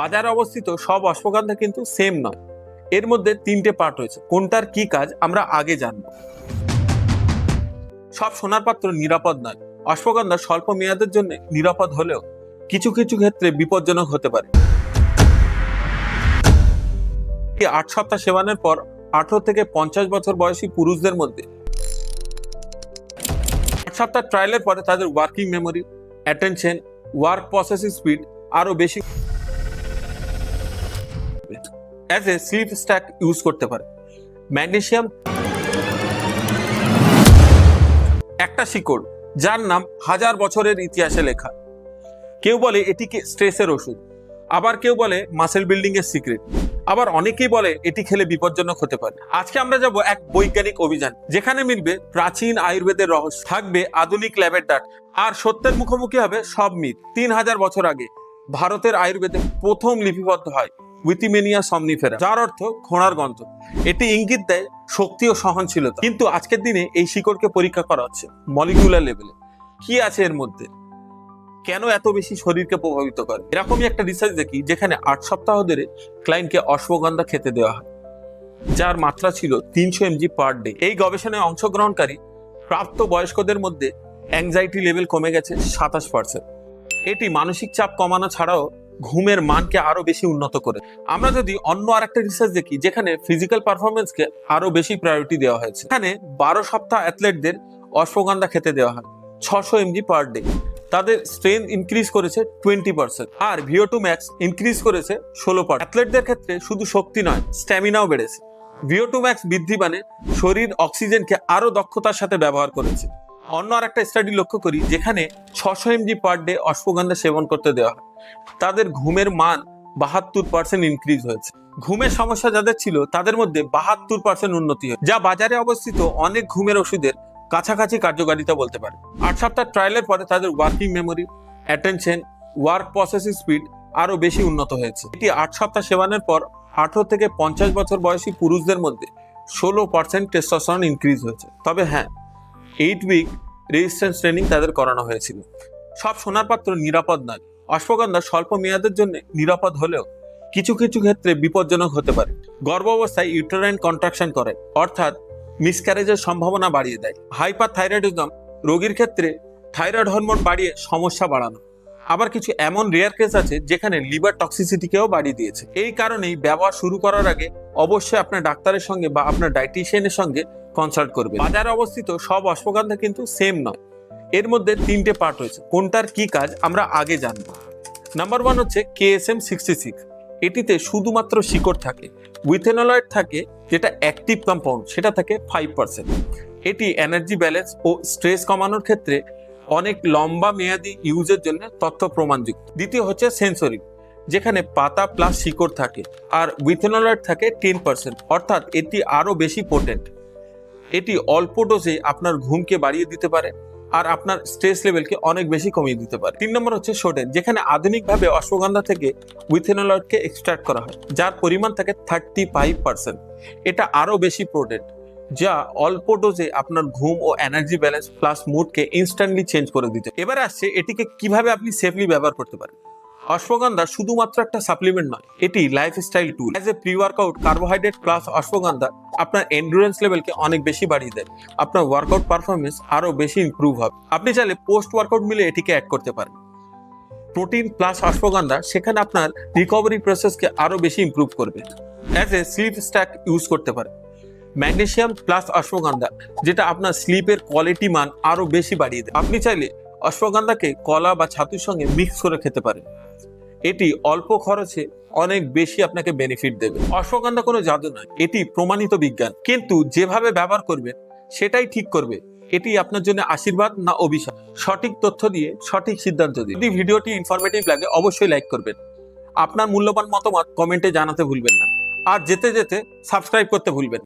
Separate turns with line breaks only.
বাজারে অবস্থিত সব অশ্বগন্ধা কিন্তু সেম নয়। এর মধ্যে তিনটে পার্ট রয়েছে। কোনটার কি কাজ আমরা আগে জানব। সব সোনার পাত্র নিরাপদ নয়। অশ্বগন্ধা স্বল্প মেয়াদের জন্য নিরাপদ হলেও কিছু কিছু ক্ষেত্রে বিপজ্জনক হতে পারে। আট সপ্তাহ সেবনের পর আঠারো থেকে পঞ্চাশ বছর বয়সী পুরুষদের মধ্যে আট সপ্তাহ ট্রায়ালের পরে তাদের working memory attention work processing speed আরও বেশি as a sleep stack use করতে পারে। ম্যাগনেসিয়াম একটা শিকড়, যার নাম হাজার বছরের ইতিহাসে লেখা। কেউ বলে এটিকে স্ট্রেসের ওষুধ, আবার কেউ বলে মাসেল বিল্ডিং এর সিক্রেট আবার অনেকেই বলে এটি খেলে বিপজ্জনক হতে পারে। আজকে আমরা যাব এক বৈজ্ঞানিক অভিযান, যেখানে মিলবে প্রাচীন আয়ুর্বেদের রহস্য। থাকবে আধুনিক ল্যাবের ডাট আর সত্যের মুখোমুখি হবে সব মিথ। তিন হাজার বছর আগে ভারতের আয়ুর্বেদে প্রথম লিপিবদ্ধ হয় উইথিমেনিয়া সমনিফেরা যার অর্থ ঘোড়ার গন্ধ। এটি ইঙ্গিত দেয় শক্তি ও সহনশীলতা। কিন্তু আজকের দিনে এই শিকড়কে পরীক্ষা করা হচ্ছে মলিকুলার লেভেলে কি আছে এর মধ্যে? কেন এত বেশি শরীরকে প্রভাবিত করে? এরকমই একটা রিসার্চ দেখি, যেখানে আট সপ্তাহ ধরে ক্লায়েন্টকে অশ্বগন্ধা খেতে দেওয়া হয়। যার মাত্রা ছিল তিনশো এমজি পার ডে এই গবেষণায় অংশগ্রহণকারী প্রাপ্ত বয়স্কদের মধ্যে অ্যাংজাইটি লেভেল কমে গেছে সাতাশ পার্সেন্ট এটি মানসিক চাপ কমানো ছাড়াও ঘুমের মানকে আরও বেশি উন্নত করে। আমরা যদি অন্য আরেকটা রিসার্চ দেখি, যেখানে ফিজিক্যাল পারফরমেন্সকে আরও বেশি প্রায়োরিটি দেওয়া হয়েছে। এখানে বারো সপ্তাহ অ্যাথলেটদের অশ্বগন্ধা খেতে দেওয়া হয়, ছশো এমজি পার ডে তাদের স্ট্রেন ইনক্রিজ করেছে টোয়েন্টি পার্সেন্ট আর ভিও টু ম্যাক্স ইনক্রিজ করেছে ষোলো পার্সেন্ট অ্যাথলেটদের ক্ষেত্রে শুধু শক্তি নয় স্ট্যামিনাও বেড়েছে। ভিও টু ম্যাক্স বৃদ্ধি মানে শরীর অক্সিজেনকে আরও দক্ষতার সাথে ব্যবহার করেছে। অন্য আর একটা স্টাডি লক্ষ্য করি, যেখানে ছশো এমজি পার ডে অশ্বগন্ধা সেবন করতে দেওয়া হয়। তাদের ঘুমের মান বাহাত্তর পার্সেন্ট ইনক্রিজ হয়েছে। ঘুমের সমস্যা যাদের ছিল, তাদের মধ্যে বাহাত্তর পার্সেন্ট উন্নতি হয় যা বাজারে অবস্থিত অনেক ঘুমের ওষুধের কাছাকাছি কার্যকারিতা বলতে পারে। আট সপ্তাহ ট্রায়ালের পরে তাদের working memory attention work processing speed আরও বেশি উন্নত হয়েছে। এটি আট সপ্তাহ সেবনের পর আঠারো থেকে পঞ্চাশ বছর বয়সী পুরুষদের মধ্যে ষোলো পার্সেন্ট টেস্টোস্টেরন ইনক্রিজ হয়েছে। তবে হ্যাঁ এইট উইক রেজিস্ট্যান্স ট্রেনিং তাদের করানো হয়েছিল। সব সোনার পাত্র নিরাপদ নয়। অশ্বগন্ধা স্বল্প মেয়াদের জন্য নিরাপদ হলেও কিছু কিছু ক্ষেত্রে বিপজ্জনক হতে পারে। গর্ভাবস্থায় ইউটারাইন কন্ট্রাকশন করে, অর্থাৎ মিসক্যারেজের সম্ভাবনা বাড়িয়ে দেয়। হাইপার থাইরয়েডিজম রোগীর ক্ষেত্রে থাইরয়েড হরমোন বাড়িয়ে সমস্যা বাড়ানো। আবার কিছু এমন রেয়ার কেস আছে যেখানে লিভার টক্সিসিটিকেও বাড়িয়ে দিয়েছে। এই কারণেই ব্যবহার শুরু করার আগে অবশ্যই আপনার ডাক্তারের সঙ্গে বা আপনার ডায়েটিশিয়ানের সঙ্গে কনসাল্ট করবে বাজারে অবস্থিত সব অশ্বগন্ধা কিন্তু সেম নয়। এর মধ্যে তিনটে পার্ট রয়েছে। কোনটার কি কাজ আমরা আগে জানব। নাম্বার ওয়ান হচ্ছে কেএসএম সিক্সটি সিক্স এটিতে শুধুমাত্র শিকড় থাকে। উইথেনলয়েড থাকে, যেটা অ্যাক্টিভ কম্পাউন্ড সেটা থাকে ফাইভ পার্সেন্ট এটি এনার্জি ব্যালেন্স ও স্ট্রেস কমানোর ক্ষেত্রে অনেক লম্বা মেয়াদি ইউজের জন্য তথ্য প্রমাণযুক্ত। দ্বিতীয় হচ্ছে সেন্সরি যেখানে পাতা প্লাস শিকড় থাকে, আর উইথেনলয়েড থাকে টেন পার্সেন্ট অর্থাৎ এটি আরও বেশি পোটেন্ট এটি অল্প ডোজে আপনার ঘুমকে বাড়িয়ে দিতে পারে আর আপনার স্ট্রেস লেভেলকে অনেক বেশি কমিয়ে দিতে পারে। তিন নম্বর হচ্ছে সোডেন যেখানে আধুনিকভাবে অশ্বগন্ধা থেকে উইথেনলয়েডকে এক্সট্রাক্ট করা হয়, যার পরিমাণ থাকে থার্টি ফাইভ পার্সেন্ট এটা আরও বেশি প্রোটেন্ট যা অল্প ডোজে আপনার ঘুম ও এনার্জি ব্যালেন্স প্লাস মুডকে ইনস্ট্যান্টলি চেঞ্জ করে দিতে। এবার আসছে এটিকে কীভাবে আপনি সেফলি ব্যবহার করতে পারেন। অশ্বগন্ধা শুধুমাত্র একটা সাপ্লিমেন্ট নয়, এটি lifestyle tool as a pre workout carbohydrate plus ashwagandha আপনার এন্ডুরেন্স লেভেলকে অনেক বেশি বাড়িয়ে দেয়। আপনার ওয়ার্কআউট পারফরমেন্স আরও বেশি ইমপ্রুভ হবে। আপনি চাইলে পোস্ট ওয়ার্কআউট মিলে এটিকে অ্যাড করতে পারেন। প্রোটিন প্লাস অশ্বগন্ধা সেখানে আপনার রিকভারি প্রসেসকে আরও বেশি ইমপ্রুভ করবে। As a sleep stack use করতে পারেন। ম্যাগনেসিয়াম প্লাস অশ্বগন্ধা, যেটা আপনার স্লিপের কোয়ালিটি মান আরও বেশি বাড়িয়ে দেয়। আপনি চাইলে অশ্বগন্ধাকে কলা বা ছাতুর সঙ্গে মিক্স করে খেতে পারেন এটি অল্প খরচে অনেক বেশি আপনাকে বেনিফিট দেবে। অশ্বগন্ধা কোনো জাদু নয়, এটি প্রমাণিত বিজ্ঞান। কিন্তু যেভাবে ব্যবহার করবেন সেটাই ঠিক করবে। এটি আপনার জন্য আশীর্বাদ না অভিশাপ। সঠিক তথ্য দিয়ে সঠিক সিদ্ধান্ত দিন। যদি ভিডিওটি ইনফরমেটিভ লাগে, অবশ্যই লাইক করবেন। আপনার মূল্যবান মতামত কমেন্টে জানাতে ভুলবেন না। আর যেতে যেতে সাবস্ক্রাইব করতে ভুলবেন।